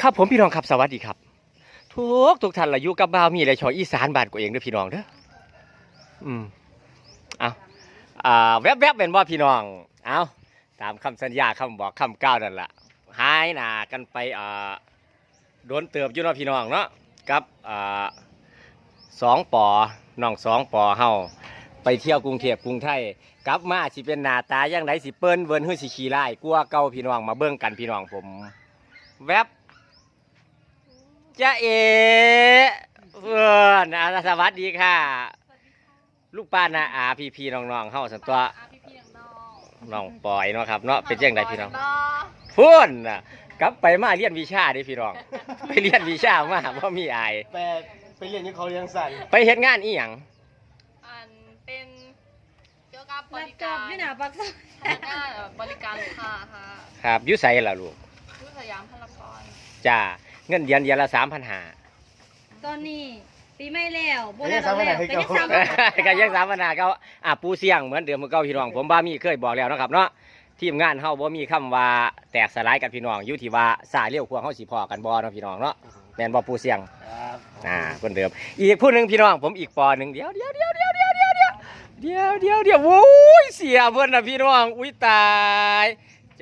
ครับผมพี่น้องครับสวัสดีครับ ทุกทุกท่านละยู่กับบ่าวมีและชออีสานบานกูเองเด้อพี่น้องเด้ออืมเอาอ่าแวบๆเป็นบ่าพี่น้องเอาตามคำสัญญาคำบอกคำกล่าวนั่นละหายหน้ากันไปอ่าโดนเติบอยู่เนาะพี่น้องเนาะกับอ่าสองปอน้องสองปอเฮาไปเที่ยวกรุงเทพกรุงไทยกลับมาสิเป็นหน้าตาอย่างไรสิเปิ้นเวินหื้อสิขี้ไล่กลัวเก่าพี่น้องมาเบิ่งกันพี่น้องผม แวบ จ้าเอเพื่อนอะสวัสดีค่ะ ลูกป้านะอาพี่พี่น้องๆเข้าสันตัวอาพี่พี่น้องน้องปอยเนาะครับเนาะเป็นจังไดพี่น้องน้องพูนน่ะกลับไปมาเรียนวิชาเดิพี่น้อง ไปเรียนวิชามาเพราะมีอายไปไปเรียนที่เขาเลี้ยงสันไปเฮ็ดงานอีหยังอันเป็นเกี่ยวกับบรับริจกาบรที่หนาปักซอยพนักงานเอ่อบริการลูกค้าค่ะครับอยุไสล่ะลูกชื่อสยามพารากอนจ้า เงินเดือนเดือนละสามพันหาตอนนี้ปีไม่แล้วโบราณแล้วไปยังซ้ำก็ยังสามพันหาเขาอะปูเสียงเหมือนเดิมเมื่อเก่าพี่น้อง ผมบ้ามีเคยบอกแล้วเนาะครับเนาะทีมงานเฮาบ่มีคำว่าแตกสลายกับพี่น้องอยู่ที่ว่าสายเลี้ยวควงเฮาสิพอกันบ่เนาะพี่น้องเนาะแม่นบ่ปูเสียงครับอ่าคนเดิมอีกผู้หนึ่งพี่น้องผมอีกปอหนึ่งเดี๋ยวเดี๋ยวเดี๋ยวเดี๋ยวเดี๋ยวเดี๋ยวเดี๋ยวเดี๋ยวเดี๋ยวเดี๋ยวโอ้ยเสียเพื่อนนะพี่น้องอุ้ยตาย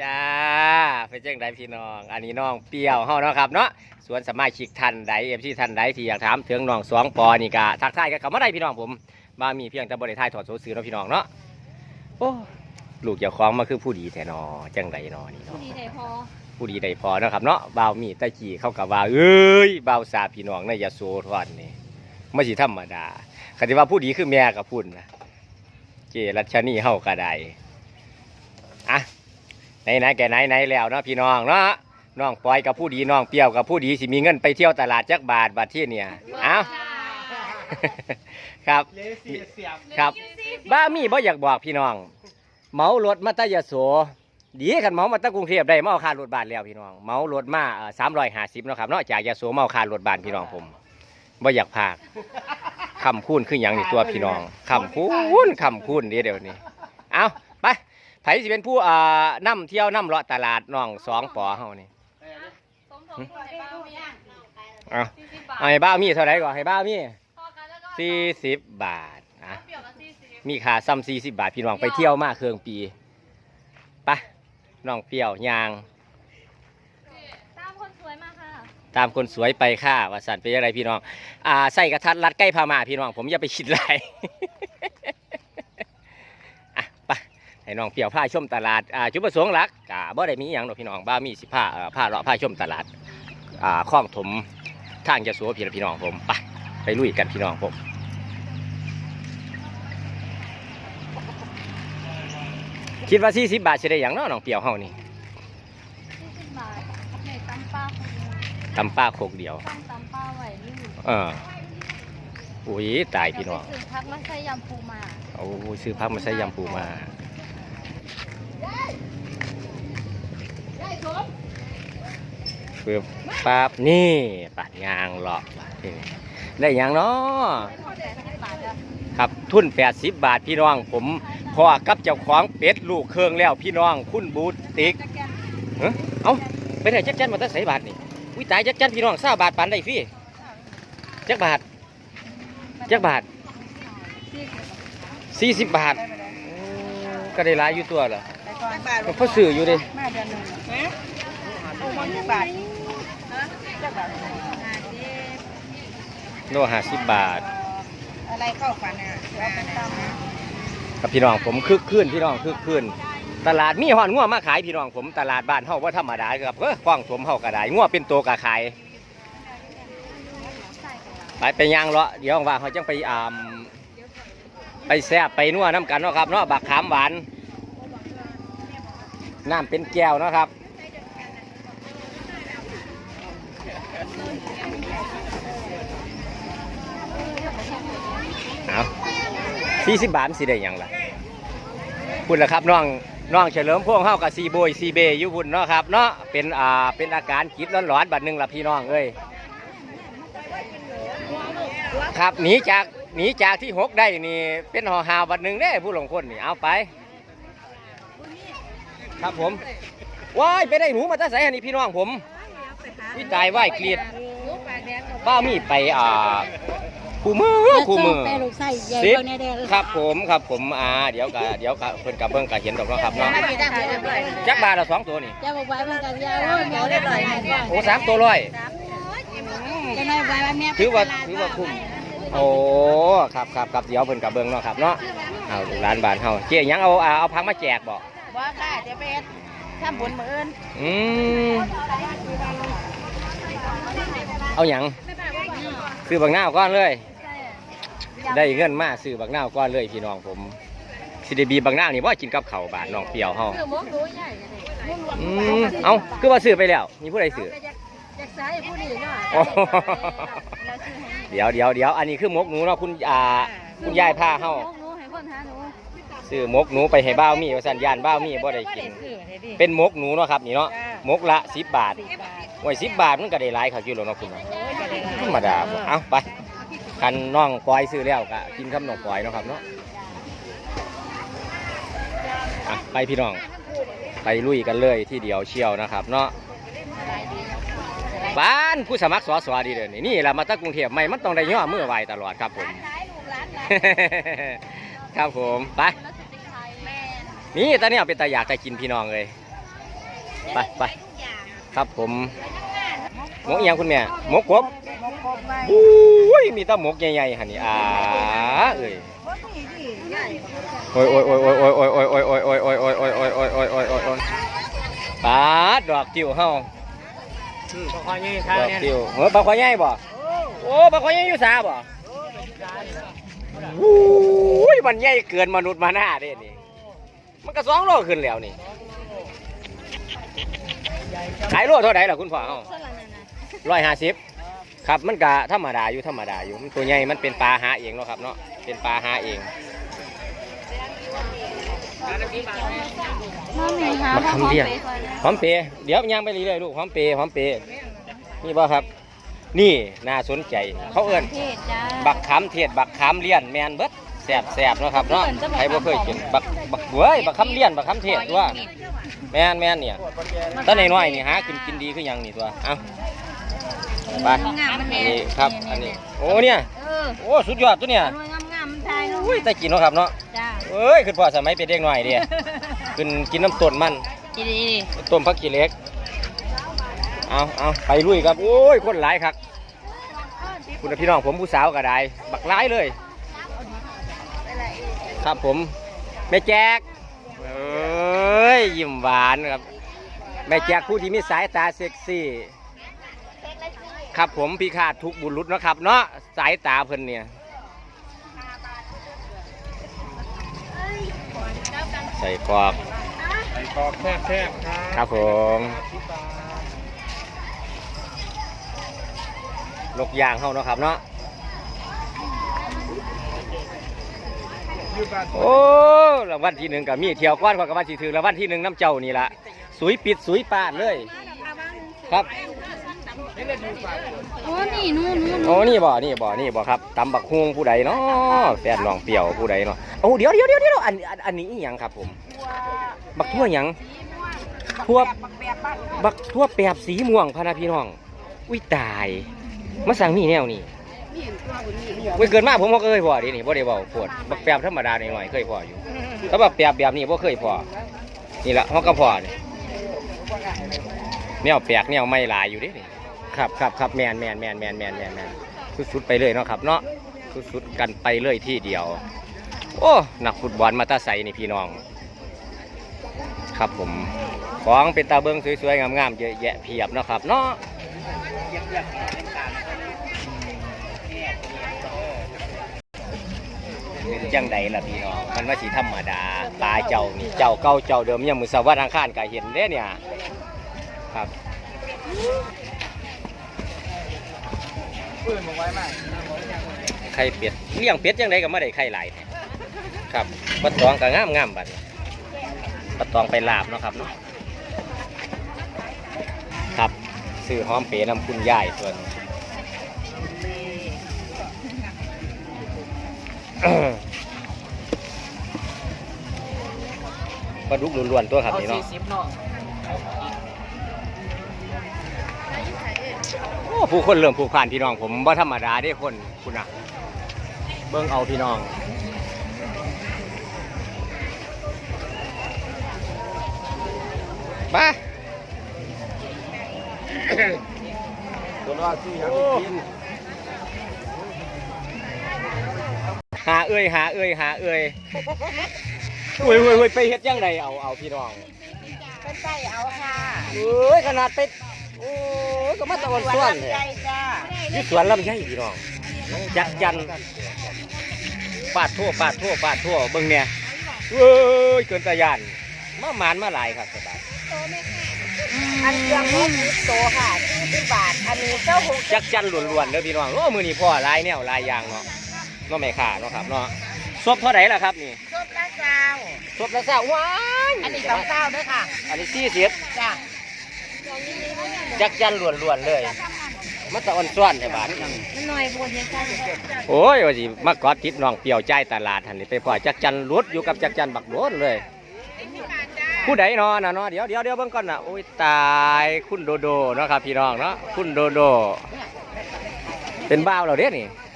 จ้าเป็นจังไดพี่น้อง อันนี้น้องเปรี้ยวเฮาเนาะครับเนาะส่วนสมาชิกท่านใดเอฟซีท่านใดที่อยากถามถึงน้องสองปอนี่ก็ทักทายกันเข้ามาได้พี่น้องผมมามีเพียงแต่บริทายถอดโซซื้อเนาะพี่น้องเนาะโอ้ลูกเจ้าของมาคือผู้ดีแท้นอจังไดนอนี่ผู้เนาะดีได้พอผู้ดีได้พอเนาะครับเนาะบ่าวมีตะกี้เข้ากับว่าเอ้ยบ่าวสาพี่น้องในยาโสธรนี่ไม่สิธรรมดาคันที่ว่าผู้ดีคือแม่กับพุ่นนะเจรัชนีเฮาก็ได้อะ ไหนไหนๆแกไหนไหนๆแล้วเนาะพี่น้องเนาะน้องปอยกับผู้ดีน้องเปรี้ยวกับผู้ดีสิมีเงินไปเที่ยวตลาดจักบาทบาทที่เนี่ยเอ้าครับครับบ้ามีบ่อยากบอกพี่น้องเหมารถมาตะยโสดีกันเมามาตะกรุงเทพได้มาเอาคารถบานแล้วพี่น้องเมารถมาสามร้อยห้าสิบนะครับเนาะจากยะโสมาเอาคารถบานพี่น้องผมบ่อยากพากคำคูณคืออย่างนี้ตัวพี่น้องคำคูณคำคูณเดี๋ยวเดี๋ยวนี้เอา ผสิเป็นผู้อ่านํเที่ยวนํเลาะตลาดน้องสองปอเฮานี่สมทบทุนให้บ้ามีเอาสี่สิบบาทเอาให้บ้าวมีเท่าไหร่ก่อนให้บ้าวมีพอกันแล้วก็สี่สิบบาทอะ เปรี้ยวกับสี่สิบมีค่าซ้ำสี่สิบบาท พี่น้องไปเที่ยวมาเครื่องปีไปน้องเปรี้ยวยาง ตามคนสวยมาค่ะตามคนสวยไปค่ะว่าสันเป็นอะไรพี่น้อง อ่าใส่กระทัดรัดใกล้พามาพี่น้อง ผมอย่าไปคิดไรอะไป ให้น้องเปรี้ยวผ้าชมตลาดอ่าจุดประสงค์หลักกะบ่ได้มีอหย่างหรอกพี่น้องบ้ามีสิผ้าเอ่อผ้าเลาะผ้าชมตลาดอ่าคลองถมทางจะสัวพี่พี่น้องผมไปไปลุยกันพี่น้องผมคิดว่าสี่สิบบาทจะได้อย่างเน้อน้องเปรี้ยวเฮานี่สี่สิบบาทในตำป้าคนนึงตำป้าโคกเดียวตั้งตำป้าไหวนี่เอออุ้ยตายพี่น้องจะไปซื้อพักมาใส่ยำปูมาเอาซื้อพักมาใส่ยำปูมา ปึ๊บปั๊บนี่ปัดยางหลอกบาดนี่ได้ยังเนาะครับทุน80 บาทพี่น้อง ผมพ่อกับเจ้าของเป็ดลูกเครื่องแล้วพี่น้อง คุณบูติกเอ้าเอาไปไหนจักจันมาตั้งใส่บาทนี่อุ้ยตายจักจันพี่น้องซาบาทปานได้ฟรี่จักบาทจักบาทสี่สิบ40บาท ก็ได้หลายอยู่ตัวเหรอ ก่อนบาทก็พอซื้ออยู่เดิมาเดือนหนึ่งฮะเอาวันที่บาทฮะจะบาทห้าสิบโลห้าสิบบาท อะไรเข้าฝันอะมาตามนะกับพี่น้องผมคึกคืนพี่น้องคึกคืนตลาดมีหอนงัวมาขายพี่น้องผมตลาดบ้านเฮาว่าธรรมดาครับเออคล้องถมเฮาก็ได้งัวเป็นตัวก็ขายไปไปย่างเลาะเดี๋ยวว่างเขาจังไปอ่าไปแซ่บไปนัวน้ำกันเนาะครับเนาะบักขามหวาน น้ำเป็นแก้วนะครับ เอาสี่สิบบาทมันสิได้ยังล่ะพุ่นละครับน้องน้องเฉลิมพวงเฮากับซีโบยซีเบยู่พุ่นเนาะครับเนาะเป็นอ่าเป็นอาการคิดร้อนๆบัดหนึงล่ะพี่น้องเอ้ยครับหนีจากหนีจากที่หกได้นี่เป็นห่อหาวบัดหนึงเด้ผู้หลงคนนี่เอาไป ครับผมว้ายไปได้หนูมาตั้งใส่นี่พี่น้องผมวิตายไหวเกลียดลูกปากแดงบ้ามีไปอ่าคู่มือคู่มือแปลลูกไส้ใหญ่สิบเท่านี้เด้อครับผมครับผมอ่าเดี๋ยวกะเดี๋ยวกะเพิ่นกับเบิ่งกะเห็นดอกเนาะครับเนาะไม่ได้เรียบร้อยจักบาทละสองตัวนี่จะบอกไว้มันกันยาวโอ้ยแมวได้หลายแม่โอ้สามตัวร้อยจะน้อยไว้ว่าแม่ถือว่าถือว่าคุ้มโอ้ครับครับครับเดี๋ยวเพิ่นกับเบิ่งเนาะครับเนาะเอาลูกหลานบ้านเฮาเจ๊หยังเอาอ่าเอาพังมาแจกบ่ ว่าค่ะจะไปทำบุญมื้ออื่นอืมเอาหยังซื้อบักนาวก่อนเลย ได้เงินมาซื้อบักนาวก่อนเลยพี่น้องผมสิได้บีบักนาวนี่บ่กินกับข้าวบาทน้องเปรียวเฮาคือหมกรู้ใหญ่อืมเอาคือว่าซื้อไปแล้ว มีผู้ใดซื้อ จากซ้ายผู้นี้เนาะโอ้เดี๋ยวเดี๋ยวเดี๋ยวอันนี้คือหมกหนูเนาะคุณอ่าคุณยายพาเฮา หมกรู้ให้คนหาหนู ซื้อหมกหนูไปให้บ้าวมีว่าสันยานบ้าวมีบ่ได้กิน เป็นหมกหนูเนาะครับนี่เนาะหมกละ10บาทไว้10บาทมันก็ได้หลายคักอยู่แล้วเนาะคุณเนาะธรรมดาบ่เอาไปคันน้องปอยซื้อแล้วก็กินคำน้องปอยเนาะครับเนาะอะไปพี่น้อง ไปลุยกันเลยที่เดียวเชียวนะครับ เนาะบ้านผู้สมัครสอสอดีเด้อนี่นี่แหละมาตั้งกรุงเทพไม่มันต้องได้ย่อมือไหวตลอดครับผม ครับผมไป นี่ตอนนี้เอาเป็นตาอยากจะกินพี่น้องเลย ไปไปครับผมหมกอิหยังคุณแม่หมกกบอุ้ยมีแตาหมกใหญ่ๆหันนี่อ่าเอ้ยโอ้ยโอ้ยโอ้ยโอ้ยโอ้ยโอ้ยโอ้ยโอ้ยโอ้ยโอ้ยโอ้ยโอ้ยโอ้ยโอ้ยโอ้ยโอ้ยโอ้ยโอ้ยปาดดอกติวเฮาอืมพอคอยยี่ข้าวดอกเนี่ยติวเออปลาควายใหญ่บ่โอ้ปลาควายใหญ่อยู่สาบ่อุ้ยมันใหญ่เกินมนุษย์มาหน้าเด้นี่ มันก็สองโลขึ้นแล้วนี่ขายโลเท่าไหร่ล่ะคุณพ่อเฮาร้อยห้าสิบครับมันก็ธรรมดาอยู่ธรรมดาอยู่มันตัวใหญ่มันเป็นปลาหาเองเนาะครับเนาะเป็นปลาหาเองน้องมีหามาคำเดียวหอมเปรย์เดี๋ยวย่างไปเรื่อยๆลูกหอมเปรย์หอมเปรย์นี่บ่ครับ นี่น่าสนใจ เขาเอิ้นเทศจ้าบักขามเทศบักขามเลี้ยนแมนเบิด แสบแสบๆเนาะครับเนาะใครบ่เคยกินบักบักเว้ยบักขามเลี้ยนบักขามเทศตัวแมนแมนเนี่ยตอนน้อยๆนี่หากินกินดีคือหยังนี่ตัวเอาไปงามมันอัแน่นนี้ครับอันนี้โอ้เนี่ยเออโอ้สุดยอดตัวเนี่ยหน่วยงามๆมันทายเนาะอุ้ยแต่กินเนาะครับเนาะจ้าเอ้ยคือพ่อสมัยเป็นเด็กน้อยเด้ขึ้นกินน้ำต้นมันดีดีต้มผักขี้เหล็กเอาเอาไปลุยครับโอ้ยคนหลายครับคุณพี่น้องผมผู้สาวก็ได้บักหลายเลย ครับผมแม่แจกเอ้ยยิ้มหวานครับ แม่แจกผู้ที่มีสายตาเซ็กซี่ ครับผมพี่ขาดทุกบุรุษเนาะครับ เนาะสายตาเพิ่นเนี่ยใส่กรอกใส่กรอกแคบๆครับครับผมนกยางเขาเนาะครับเนาะ โอ้รางวัลที่หนึ่งกับมีเที่ยวก้อนกว่ารางวัลที่ถือรางวัลที่หนึ่งน้ำเจ้านี่ละสุยปิดสุยปาดเลย ครับโอ้นี่หนูหนูหนูโอ้นี่บ่นี่บ่นี่บ่ครับตำบักฮวงผู้ใดเนาะแฟนน้องเปรียวผู้ใดเนาะโอ้เดี๋ยวเดี๋ยวเดี๋ยวเดี๋ยวอันอันอันนี้อีหยังครับผม บักทั่วหยังทั่วบักแบบบ้านบักทั่วแปบสีม่วงพะนาพี่น้อง อุ้ยตาย มาสั่งนี่แนวนี่ เว้ยเกินมากผมบ่เคยพอดินี่บ่ได้เว้าปวดบักแปบธรรมดาหน่อยๆเคยพออยู่แต่บักแปบแบบนี้บ่เคยพอนี่ละเฮาก็พอนี่แนวแปลกแนวไม่หลายอยู่ดินี่ครับครับครับแมนแมนแมนแมนแมนแมนแมนสุดๆไปเลยเนาะครับเนาะสุดๆกันไปเลยที่เดียว โอ้นักฟุตบอลมาตาใสนี่พี่น้อง ครับผมของเป็นตาเบิ้งสวยๆงามๆเยอะแยะเพียบเนาะครับเนาะเป็น จังใดล่ะพี่น้องมันว่าสีธรรมดาปลาเจ้านี่เจ้าเก่าเจ้าเดิมยังมือสวัสดิ์อังคารก็เห็นเด้เนี่ยครับไข่เป็ดเลี้ยงเป็ดจังใดก็ไม่ได้ไข่หลายครับปลาตองก็งามงามบัดปลาตองไปลาบเนาะครับเนาะครับซื้อหอมเป๋นำคุณยายส่วน ปลาดุกล้วนๆตัวครับนี่เนาะสี่สิบเนาะผู้คนเริ่มผูกพันพี่น้องผมบ่ธรรมดาเด้คนคุณน่ะ เบิ่งเอาพี่น้อง มาตัวว่าซื้อยังกินหาเอ้ยหาเอ้ยหาเอ้ย เฮ้ยเฮ้ยเฮ้ยไปเฮ็ดยังไงเอาเอาพี่น้องเป็นไส้เอาค่ะเอ้ยขนาดไปโอ้ยก็มาตะวันส่วนเลยไส้จ้ายี่สวนลำไยพี่น้องจักจันปาดทั่วปาดทั่วปาดทั่วเบิ่งเนี่ยเว้ยเกินตะยานมาหมานมาหลายครับสบายอันเครื่องหกสิบโตค่ะสี่สิบบาทอันนี้เจ้าหกจักจันล้วนๆเด้อพี่น้องโอ้มือนี้พ่อหลายแนวหลายอย่างเนาะเนาะแม่ค้าเนาะครับเนาะ ซบเท่าไหร่ล่ะครับนี่ซุปละเจ้าซบละเศร้าว้ายอันนี้สองเจ้าด้วยค่ะ อันนี้สี่สิบจ้าจักจันล้วนๆเลยมาตะอ่อนซ้อนแต่บาดมันหน่อยบนเฮ็ดจ้าโอ้ยว่าสิมากอดติดน้องเปรียวใจายตลาดหันนี่ไปพ่อจักจันรุดอยู่กับจักจันบักโดนเลย ผู้ใดเนาะน่ะเนาะเดี๋ยวเดี๋ยวเดี๋ยวเบิ่งก่อนนะโอ้ยตายคุณโดโดเนาะครับพี่น้องเนาะคุณโดโด เป็นบ้าวเราเด้นี่ถุงละเจ้า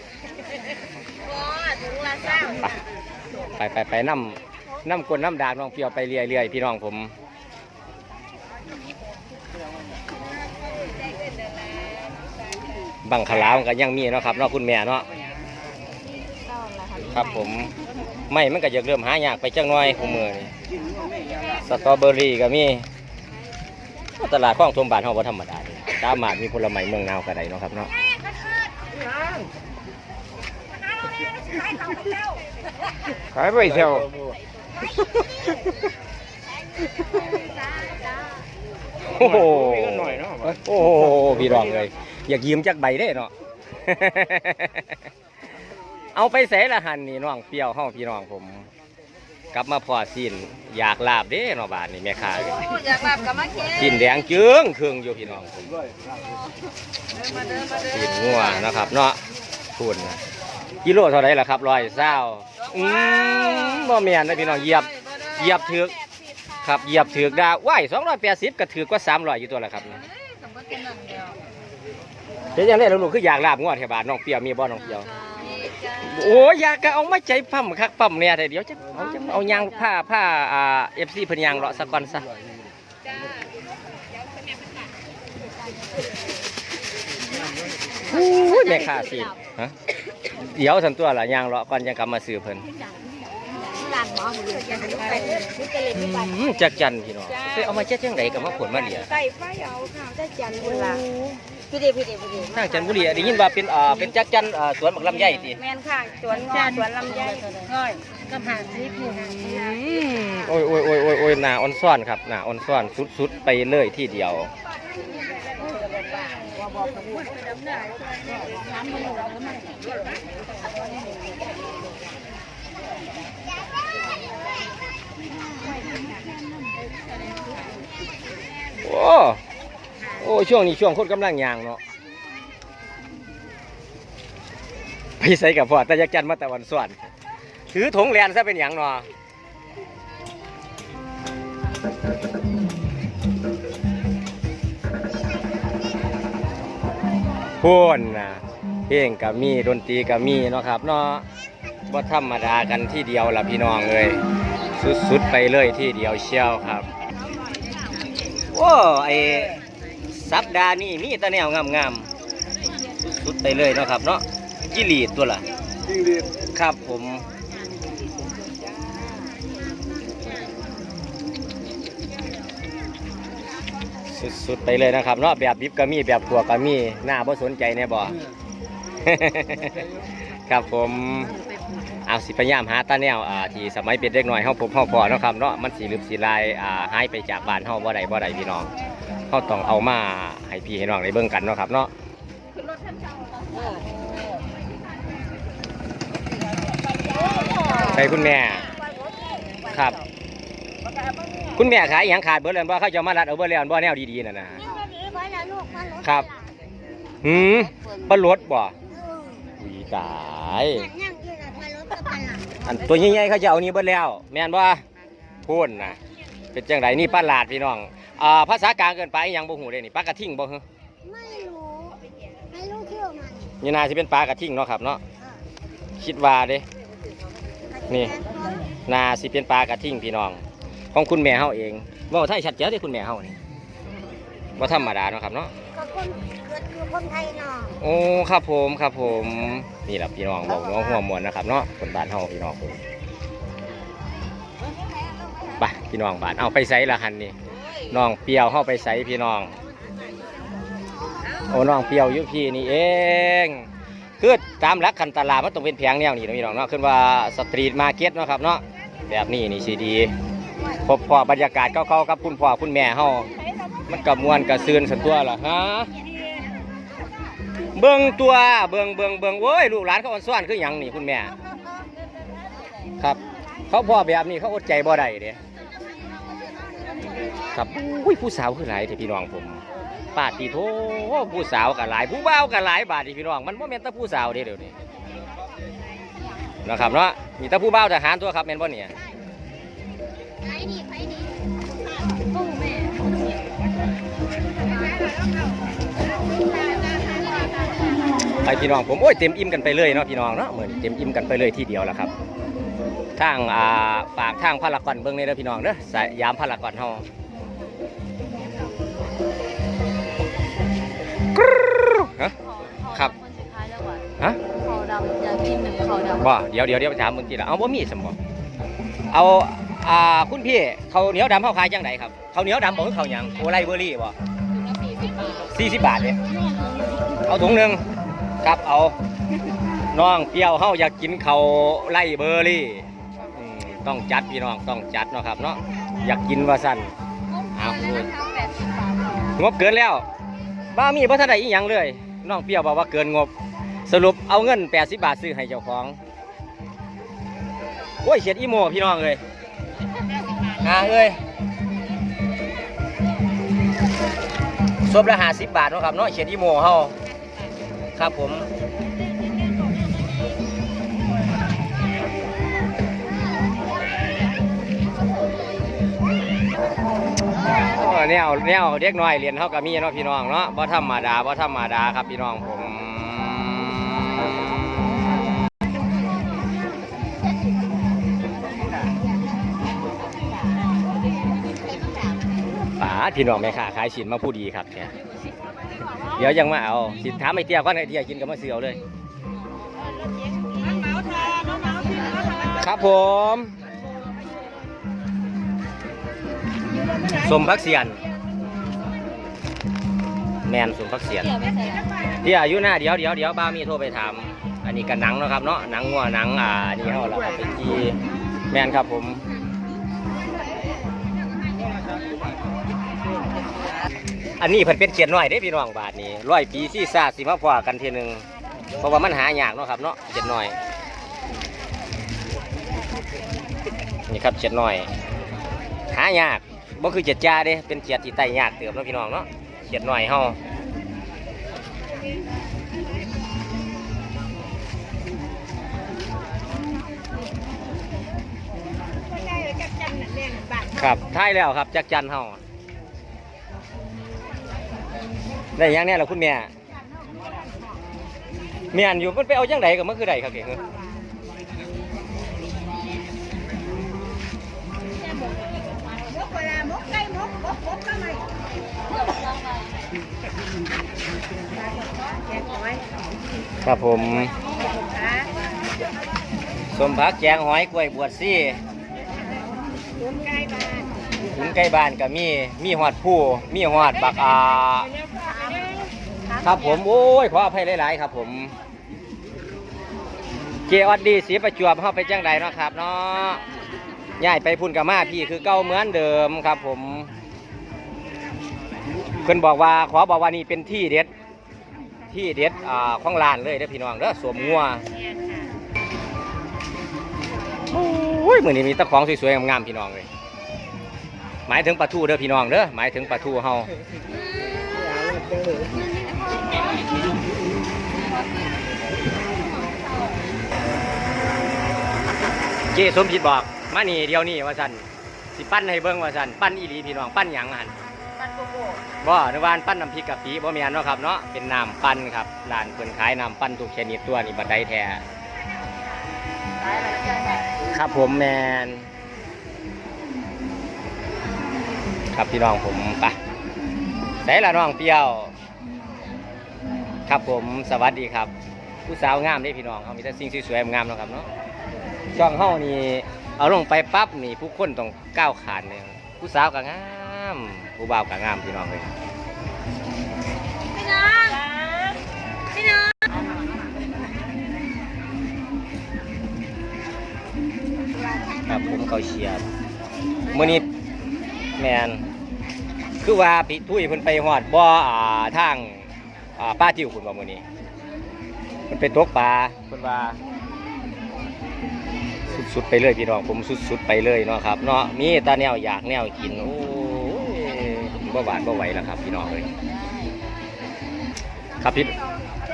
ไปไปไปน้ำน้ำกลนน้ำดากน้องเปียวไปเรื่อยๆพี่น้องผมบังขลามก็ยังมีเนาะครับเนาะคุณแม่เนาะครับผมไม่มันก็จะเริ่มหายากไปจังน้อยคู่มือนี่สตรอเบอรี่ก็มีตลาดข้องทมบานเฮาบ่ธรรมดาตามมาดมีผลไม้เมืองนาวก็ได้เนาะครับเนาะ ขายไปเซลโอ้โหหน่อยเนาะโอ้โหพี่รองเลย อยากยืมจักใบได้เนาะเอาไปใส่ละหันนี่น้องเปรี้ยวห้องพี่น้องผม กลับมาพอสิ้นอยากลาบเด้เนาะบาทนี่แม่ค้าอยากรับกับมาเก็สิ้นแดงจึงเครื่องอยู่พี่น้องผมสิ้นงัวนะครับ เนาะพูดนะกิโลเท่าไหรล่ะครับร้อยเศร้า อืมบ่แม่นนะพี่น้องเหยียบเหยียบถือกครับเหยียบถือกดาวว้ายสองร้อยแปดสิบก็ถือกว่าสามร้อยอยู่ตัวละครับเดี๋ยวยังได้ลูกคืออยากลาบงวดแถวบ้านน้องเปียวมีบ่น้องเปียวโอ้ยอยากก็เอามาใจปั๊มคักปั๊มเนี่ยแต่เดี๋ยวจะเอาจะเอายางผ้าผ้าอ่าเอฟซีเพิ่นยางเลาะสักก่อนซะโอ้ยแม่ค้าสิฮะ เดี๋ยวสันตัวละยางเลาะก่อนยังกลับมาซื้อเพิ่นหลานหมอหมดเลยอืมจักจันพี่น้องไปเอามาเจ็ดจังไดกับมาผลมาเหลียไก่ไฟเอาค่ะได้จันเวลาพี่เดีพี่เดีพี่เดีทางจันทบุรีได้ยินว่าเป็นอ่าเป็นจักจันอ่าสวนบักลำไยติแมนค่ะสวนงอสวนลำไยง่อยก็ผ่านที่ผู้โอ้ยโอ้ยโอ้ยโอ้ยโอ้ยหนาอ่อนซ่อนครับหนาอ่อนซ่อนสุดๆไปเลยที่เดียว โอ้โอ้ช่วงนี้ช่วงคนกำลังยางเนาะไปใส่กับพ่อแต่ยักจันมาแต่วันส่วนถือถงแลนซะเป็นอย่างเนาะพูนนะ ลงกับมีดนตรีกับมีเนาะครับเนาะว่าธรรมดากันที่เดียวล่ะพี่น้องเลยสุดๆไปเลยที่เดียวเชี่ยวครับโอ้ไอสัปดาห์นี้มีตะแนวงามๆสุดๆไปเลยเนาะครับเนาะจิลีดตัวล่ะจริงดีครับผมสุดๆไปเลยนะครับเนาะแบบดิบก็มีแบบขัวก็มีหน้าบ่สนใจแน่บ่ ครับผมเอาสิพยายามหาตาแนวอ่าที่สมัยเป็นเด็กน้อยเฮาพบเฮาพอเนาะครับเนาะมันสีลืมสีลายอ่าหายไปจากบ้านเฮาบ่ได้บ่ได้พี่น้องเฮาต้องเอามาให้พี่ให้น้องได้เบิ่งกันเนาะครับเนาะไปคุณแม่ครับ คุณแม่ขายอหยังขาดเบิดแล้วบ่เขาจะมารัดเอาเบิดแล้วบ่แนวดีๆนั่นนะครับ หืมปลาลดบ่ อุ้ยตายอันตัวใหญ่ๆเขาจะเอานี่เบิดแล้ว แม่นบ่พูนนะเป็นจังไดนี่ปลาหลาดพี่น้องอ่าภาษากลางเกินไปอิหยังบ่ฮู้เด้นี่ปลากระทิ่งบ่ฮึไม่รู้ไม่รู้ชื่อมันนี่นาสิเป็นปลากระทิ่งเนาะครับเนาะคิดว่าเด้นี่นาสิเป็นปลากระทิ่งพี่น้อง ของคุณแม่เฮาเองเว่าไทยชัดเจนที่คุณแม่เฮานี่ ว่าธรรมดาเนาะครับเนาะก็คนเกิดอยู่คนไทยเนาะโอ้ครับผมครับผมนี่แหละพี่น้องบอกน้องหัวมวนนะครับเนาะคนบ้านเฮาพี่น้องผมไปพี่น้องบ้านเอาไปไสละหันนี่น้องเปียวเฮาไปไสพี่น้องโอ้น้องเปียวอยู่พี่นี่เองคือตามหลักคันตลาดมันต้องเป็นแผงแนวนี้นะพี่น้องเนาะคือว่าสตรีทมาร์เก็ตเนาะครับเนาะแบบนี้นี่สิดีพบพอบรรยากาศเก่าๆกับคุณพ่อคุณแม่เฮา มันกับมวนกับซืนสันตัวล่ะฮะเบิ่งตัวเบิ่งเบิ่งเบิ่งโอ้ยลูกหลานเขาอ่อนซ้อนคือหยังนี่คุณแม่ ครับ เขาพ่อแบบนี้เขาอดใจบ่ได้เด้ครับอุ้ยผู้สาวคือหลายเด้พี่น้องผมปาดตีโทผู้สาวก็หลาย ผู้บ่าวก็หลายบาดนี่พี่น้องมันบ่แม่นแต่ผู้สาวเดี๋ยวนี้นะครับเนาะมีแต่ผู้บ่าวทหารตัวครับแมนบ่เนี่ย ไปพี่น้องผมโอ้ยเต็มอิ่มกันไปเลยเนาะพี่น้องเนาะเหมือนเต็มอิ่มกันไปเลยทีเดียวแล้วครับทางอ่าฝากทางพารากอนเบิ่งเลยเด้อพี่น้องเด้อสยามพารากอนเฮาฮะครับคนสุดท้ายแล้วอะฮะเขาดำอยากกินหนึ่งเขาดำบ่เดี๋ยวเดี๋ยวเดี๋ยวไปถามมึงทีละเอาบ่มีสมบ่เอาอ่าคุณพี่เขาวเหนียวดำเขาขายจังไดครับเขาวเหนียวดำบ่คือเขาวหยังโอไลเบอรี่บ่ถุงละ สี่สิบบาท40บาทเด้เอาถุงหนึ่งครับเอาน้องเปรี้ยวเฮาอยากกินเขาไล่เบอร์รี่อืมต้องจัดพี่น้องต้องจัดเนาะครับเนาะอยากกินว่าซั่นเอาดูงบเกินแล้วบ้ามีบ่ทันได้อีหยังเลยน้องเปรี้ยวบอกว่าเกินงบ สรุปเอาเงิน 80 บาทซื้อให้เจ้าของโอ้ยเฉียดอีโมพี่น้องเลยอ่าเอ้ย ซบละ50บาทเนาะครับเนาะเฉียดอีโมเฮาครับผมแนวแนวเด็กน้อยเรียนเฮาก็มีเนาะพี่น้องเนาะบ่ธรรมดาบ่ธรรมดาครับพี่น้องผม พี่น้องแม่ค้าขายสินมาผู้ดีครับเนี่ยเดี๋ยวยังมาเอาสินถามไอ้เตี้ยก่อนไอ้เตี้ยกินกับมะเสือเลย ครับผมสมพักเสียน แมนสมพักเสียนเดี๋ยวไม่ใส่ละเตี้ยอายุหน้าเดี๋ยวเดี๋ยวเดี๋ยวบ้ามีโทรไปถามอันนี้กันหนังเนาะครับเนาะหนังงัวหนังอ่านี่เขาเราเอาไปจีแมนครับผม อันนี้เพิ่นเป็นเขียนน้อยเด้พี่น้องบาทนี้ร้อยปีซี่ซาสิมาพอกันเทีนึงเพราะว่ามันหายากเนาะครับเนาะเขียนน้อยนี่ครับเขียนน้อย หายากบ่คือเจ็ดจ้าเด้เป็นเขียดที่ไต่ยากเติบเนาะพี่น้องเนาะเขียดน้อยเฮาครับท้ายแล้วครับจักจันเฮา ได้หยังเนี่ยล่ะคุณแม่แม่นอยู่มันไปเอาจังไดก็มันคือไดครับเก่งมกเวลามกไก่มกมกมกก็ไม่แกงหอยครับผมขาสมผักแกงหอยกล้วยบวชซี่ตุ้มไก่บ้านถึงใกล้บ้านก็มีมีหอดผู้มีหอดบักอา ครับผม โอ้ย ขออภัยหลาย ๆ ครับผม เจออดดีสีประจวบเข้าไปจังใดเนาะครับเนาะย้ายไปพุ่นกับมาพี่คือเก่าเหมือนเดิมครับผมเพิ่นบอกว่าขอบอกว่านี่เป็นที่เด็ด ที่เด็ดอ่าของร้านเลยเด้อพี่น้องเด้อสวมงัวโอ้ยมือนี้มีแตะของสวยๆงามๆพี่น้องเลย หมายถึงปลาทูเด้อพี่น้องเด้อหมายถึงปลาทูเฮา เจสมผิดบอกมานี่เดียวนี่ว่าสันสิปั้นให้เบิ่งว่าสันปั้นอีหลีพี่น้องปั้นหยังหันปบ่นึกว่าปั้นน้ำพริกกะปิบ่แม่นเนาะครับเนาะเป็นน้ำปั้นครับร้านเพิ่นขายน้ำปั้นทุกชนิดตัวนี่บัดใดแท้ครับผมแมนครับพี่น้องผมไปไหนล่ะน้องเปรี้ยว ครับผมสวัสดีครับ ผู้สาวงามเด้พี่น้องเขามีแต่สิ่งสวยๆงามๆเนาะครับเนาะช่องเฮานี่เอาลงไปปั๊บนี่ผู้คนต้องก้าวขานเลยผู้สาวก็งามผู้บ่าวก็งามพี่น้องเลยพี่น้องพี่น้องครับผมเขาเชียร์มือนี้แมนคือว่าพี่ตุ้ยเพิ่นไปฮอดบ่ออทาง อ่าป้าจิ๋วเพิ่นว่ามื้อนี้เพิ่นไปตกปลาเพิ่นว่า สุดๆไปเลยพี่น้องผมสุดๆไปเลยเนาะครับเนาะมีตาแนวอยากแนวกินโอ้ยบ่หวานบ่ไหวแล้วครับ พี่น้องเลยครับพี่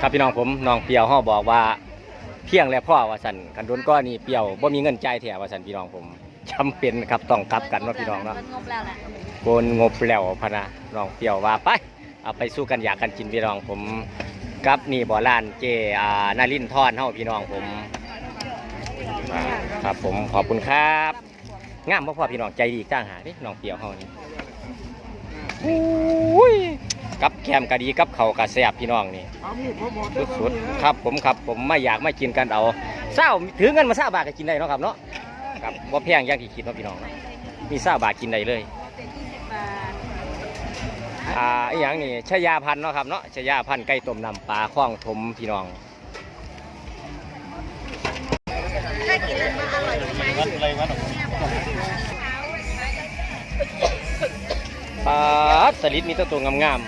ครับพี่น้องผมน้องเปียวเฮาบอกว่าเพียงแล้วพ่อว่าสันกันโดนก้อนนี่เปียวบ่มีเงินจ่ายแถว่าสันพี่น้องผมจำเป็นครับต้องกลับกันเนาะพี่น้องเนาะมันงบแล้วแหละโกนงบแล้วพะนะน้องเปียวว่าไป เอาไปสู้กันอยากกันกินพี่น้องผมกับนี่บ่อล้านเจอานารินทร์เฮาพี่น้องผมอ่าครับผมขอบคุณครับงามพ่อพ่อพี่น้องใจดีจ้างหาเดิน้องเปียวเฮานี่อุ้ยกับแคมกะดีกับเขาวกะแซ่บพี่น้องนี่ สุดๆครับผมครับผมไม่อยากไม่กินกันเอาเศร้าถือเงินมาเศร้าบาทก็กินได้เนาะครับเนาะครับว่าแพงอย่างที่คิดเนาะพี่น้องเนาะมีเศร้าบาทกินได้เลย อ่าอหย่างนี่ชยาพันธุ์เนาะครับเนาะชยาพันธุ์ไก่ต้มน้ำปลาข้องถมพี่น้องปลาสลิดมีแตัวตัวงาม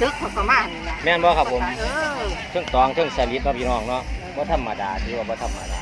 ซึกเขาประมาณนี้นะๆแม่นบ่ครับผมเออเครื่องตองเครื่องสลิดเนาะพี่น้องเนาะบ่ธรรมดาถือว่าบ่ธรรมดา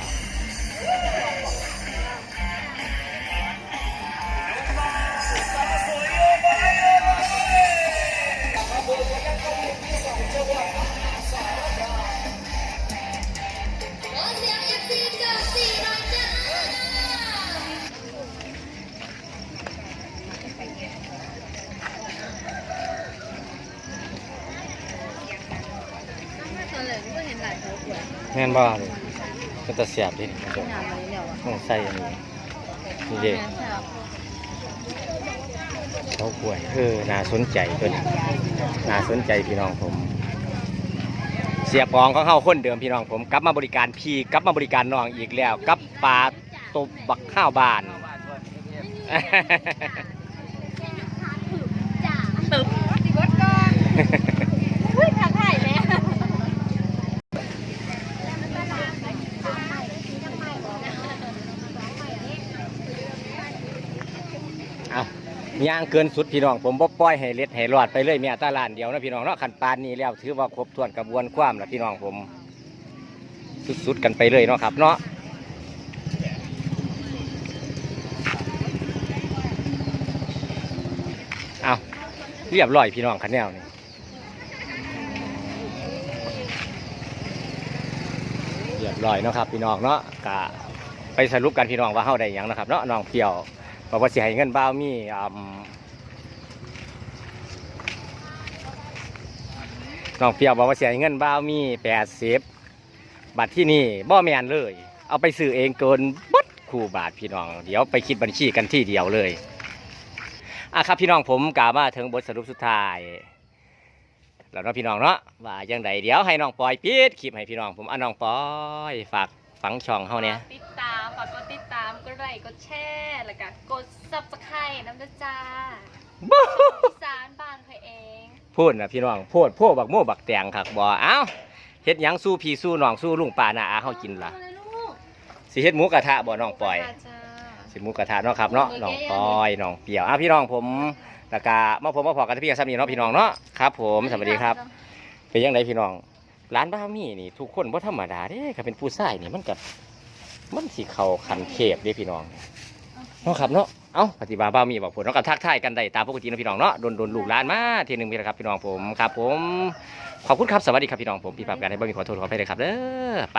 แม่นบ่เลยมันจะเสียบดิพี่น้องต้องใส่อันนี้นี่เด้เขาป่วยเออน่าสนใจตัวนี้น่าสนใจพี่น้องผม เสียปองของเฮาคนเดิมพี่น้องผมกลับมาบริการพี่กลับมาบริการน้องอีกแล้วกับปลาตบบักข้าวบาน ตึบสิบดก่อนอุ้ยทักทายแม่ เอา ย่างเกินสุดพี่น้องผมบ่ปล่อยให้เล็ดให้รอดไปเลยแม่ตาลานเดียวนะพี่น้องเนาะขันปานนี้แล้วถือว่าครบถ้วนกระบวนความแล้วพี่น้องผม สุดๆกันไปเลยเนาะครับ เนาะเอาเรียบร้อยพี่น้องคันแนวนี่เรียบร้อยเนาะครับพี่น้องเนาะกะไปสรุปกันพี่น้องว่าเฮาได้หยังนะครับเนาะน้องเปียว บอกว่าสิให้เงินบ่าวมีอ่าน้องเปียวบอกว่าสิให้เงินบ่าวมีแปดสิบบัตรที่นี่บ่แมนเลย เอาไปซื้อเองเกินบัดคู่บาทพี่น้อง เดี๋ยวไปคิดบัญชีกันที่เดียวเลยอะครับพี่น้องผมกล่าวมาถึงบทสรุปสุดท้าย แล้วเนาะพี่น้องเนาะว่าจังใดเดี๋ยวให้น้องปอยปิดคลิปให้พี่น้องผมอะน้องปอยฝาก ฝังช่องเฮาเนี่ยติดตามฝากกดติดตามกดไลค์กดแชร์แล้วก็กด subscribe น้ำนะจ้าอีสานบ้านเพอเองพูดนะพี่น้องพูดพูดบักโม่บักแตงครับบ่เอ้าเฮ็ดหยังสู้พี่สู้น้องสู้ลุงป้าน้าอาเฮากินล่ะสิเฮ็ดหมูกระทะบ่น้องปอย จ้าสิหมูกระทะเนาะครับเนาะน้องปอยน้องเปียวอะพี่น้องผมแล้วก็มาผมมาพอกันที่พี่กับซ้ำนี่เนาะพี่น้องเนาะครับ ผมสวัสดีครับ เป็นยังไงพี่น้อง ร้านบ้ามีนี่ทุกคนบ่ธรรมดาเด้ถ้าเป็นผู้ชายนี่มันกับมันสีเขาขันเขบเด้พี่น้องเนาะครับเนาะเอ้าปฏิบัติบ้ามีบอกผลเนาะกับทักทายกันได้ตามปกตินะพี่น้องเนาะโดนโดนลูกหลานมาทีหนึงพี่นะครับพี่น้องผมครับผมขอบคุณครับสวัสดีครับพี่น้องผมพี่ปรับการให้บ้ามีขอโทษขออภัยเลยครับเด้อไป